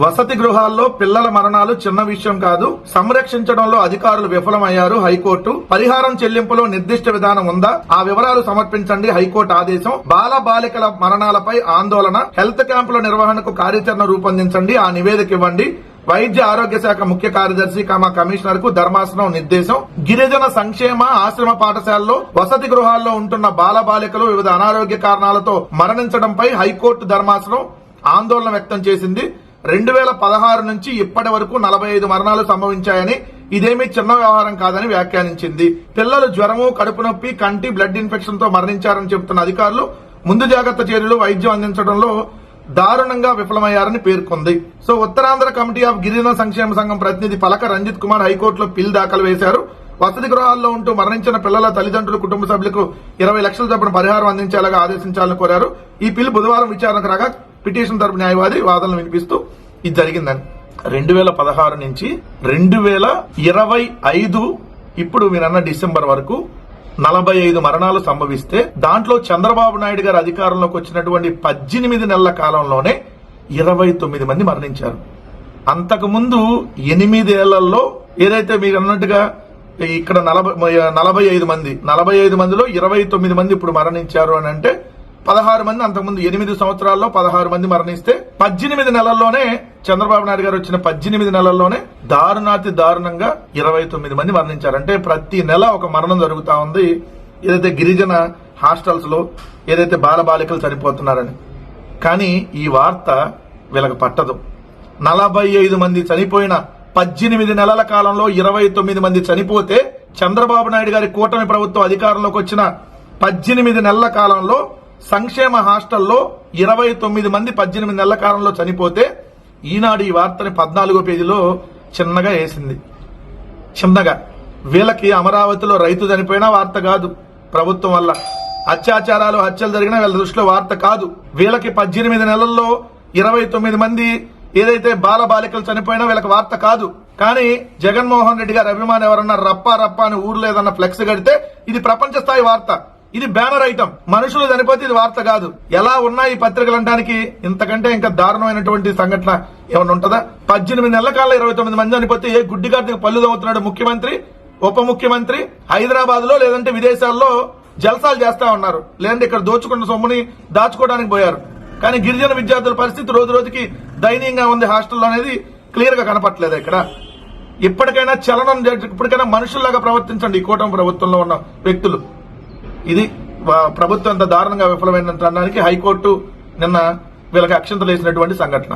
వసతి గృహాల్లో పిల్లల మరణాలు చిన్న విషయం కాదు. సంరక్షించడంలో అధికారులు విఫలమయ్యారు హైకోర్టు. పరిహారం చెల్లింపులో నిర్దిష్ట విధానం ఉందా? ఆ వివరాలు సమర్పించండి హైకోర్టు ఆదేశం. బాల బాలికల మరణాలపై ఆందోళన. హెల్త్ క్యాంపుల నిర్వహణకు కార్యాచరణ రూపొందించండి. ఆ నివేదిక ఇవ్వండి. వైద్య ఆరోగ్య శాఖ ముఖ్య కార్యదర్శి కమ కమిషనర్కు ధర్మాసనం నిర్దేశం. గిరిజన సంక్షేమ ఆశ్రమ పాఠశాలలో వసతి గృహాల్లో ఉంటున్న బాల బాలికలు వివిధ అనారోగ్య కారణాలతో మరణించడంపై హైకోర్టు ధర్మాసనం ఆందోళన వ్యక్తం చేసింది. రెండు వేల పదహారు నుంచి ఇప్పటి వరకు నలభై ఐదు మరణాలు సంభవించాయని ఇదేమీ చిన్న వ్యవహారం కాదని వ్యాఖ్యానించింది. పిల్లలు జ్వరము కడుపు నొప్పి కంటి బ్లడ్ ఇన్ఫెక్షన్తో మరణించారని చెబుతున్న అధికారులు ముందు జాగ్రత్త చర్యలు వైద్యం అందించడంలో దారుణంగా విఫలమయ్యారని పేర్కొంది. సో ఉత్తరాంధ్ర కమిటీ ఆఫ్ గిరిజన సంక్షేమ సంఘం ప్రతినిధి పలక రంజిత్ కుమార్ హైకోర్టులో పిల్ దాఖలు వేశారు. వసతి గృహాల్లో ఉంటూ మరణించిన పిల్లల తల్లిదండ్రులు కుటుంబ సభ్యులకు ఇరవై లక్షల చొప్పున పరిహారం అందించేలాగా ఆదేశించాలని కోరారు. ఈ పిల్ బుధవారం విచారణకు రాగా పిటిషన్ తరపు న్యాయవాది వాదనలు వినిపిస్తూ ఇది జరిగిందని. రెండు వేల పదహారు నుంచి రెండు వేల ఇరవై ఐదు ఇప్పుడు మీరన్న డిసెంబర్ వరకు నలభై ఐదు మరణాలు సంభవిస్తే దాంట్లో చంద్రబాబు నాయుడు గారు అధికారంలోకి వచ్చినటువంటి పద్దెనిమిది నెలల కాలంలోనే ఇరవై తొమ్మిది మంది మరణించారు. అంతకుముందు ఎనిమిదేళ్ళలో ఏదైతే మీరు అన్నట్టుగా ఇక్కడ నలభై నలభై ఐదు మంది. నలభై ఐదు మందిలో ఇరవై తొమ్మిది మంది ఇప్పుడు మరణించారు అని అంటే పదహారు మంది అంతకుముందు ఎనిమిది సంవత్సరాల్లో పదహారు మంది మరణిస్తే పద్దెనిమిది నెలల్లోనే చంద్రబాబు నాయుడు గారు వచ్చిన పద్దెనిమిది నెలల్లోనే దారుణాతి దారుణంగా ఇరవై తొమ్మిది మంది మరణించారు. అంటే ప్రతి నెల ఒక మరణం జరుగుతా ఉంది. ఏదైతే గిరిజన హాస్టల్స్లో ఏదైతే బాలబాలికలు చనిపోతున్నారని. కానీ ఈ వార్త వీళ్ళకి పట్టదు. నలభై ఐదు మంది చనిపోయిన పద్దెనిమిది నెలల కాలంలో ఇరవై తొమ్మిది మంది చనిపోతే చంద్రబాబు నాయుడు గారి కూటమి ప్రభుత్వం అధికారంలోకి వచ్చిన పద్దెనిమిది నెలల కాలంలో సంక్షేమ హాస్టల్లో ఇరవై తొమ్మిది మంది పద్దెనిమిది నెలల కాలంలో చనిపోతే ఈనాడు ఈ వార్తని పద్నాలుగో పేజీలో చిన్నగా వేసింది. చిన్నగా. వీళ్ళకి అమరావతిలో రైతు చనిపోయినా వార్త కాదు. ప్రభుత్వం వల్ల అత్యాచారాలు హత్యలు జరిగినా వీళ్ళ దృష్టిలో వార్త కాదు. వీళ్ళకి పద్దెనిమిది నెలల్లో ఇరవై తొమ్మిది మంది ఏదైతే బాల బాలికలు చనిపోయినా వీళ్ళకి వార్త కాదు. కానీ జగన్మోహన్ రెడ్డి గారి అభిమానం ఎవరన్నా రప్ప రప్ప అని ఊర్లేదన్న ఫ్లెక్స్ కడితే ఇది ప్రపంచ స్థాయి వార్త. ఇది బ్యానర్ ఐటమ్. మనుషులు చనిపోతే ఇది వార్త కాదు. ఎలా ఉన్నాయి ఈ పత్రికలు అనడానికి ఇంతకంటే ఇంకా దారుణమైనటువంటి సంఘటన ఏమైనా ఉంటుందా? పద్దెనిమిది నెలల కాలం ఇరవై తొమ్మిది మంది చనిపోతే ఏ గుడ్డి గారికి పళ్ళు తవ్వుతున్నాడు ముఖ్యమంత్రి ఉప ముఖ్యమంత్రి హైదరాబాద్లో లేదంటే విదేశాల్లో జల్సాలు చేస్తా ఉన్నారు. లేదంటే ఇక్కడ దోచుకున్న సొమ్ముని దాచుకోవడానికి పోయారు. కానీ గిరిజన విద్యార్థుల పరిస్థితి రోజు రోజుకి దయనీయంగా ఉంది. హాస్టల్లో అనేది క్లియర్గా కనపట్లేదు ఇక్కడ. ఇప్పటికైనా చలనం ఇప్పటికైనా మనుషుల్లాగా ప్రవర్తించండి ఈ కూటమి ప్రభుత్వంలో ఉన్న వ్యక్తులు. ఇది ప్రభుత్వం అంత దారుణంగా విఫలమైందనడానికి హైకోర్టు నిన్న వీళ్ళకి అక్షంతలు వేసినటువంటి సంఘటన.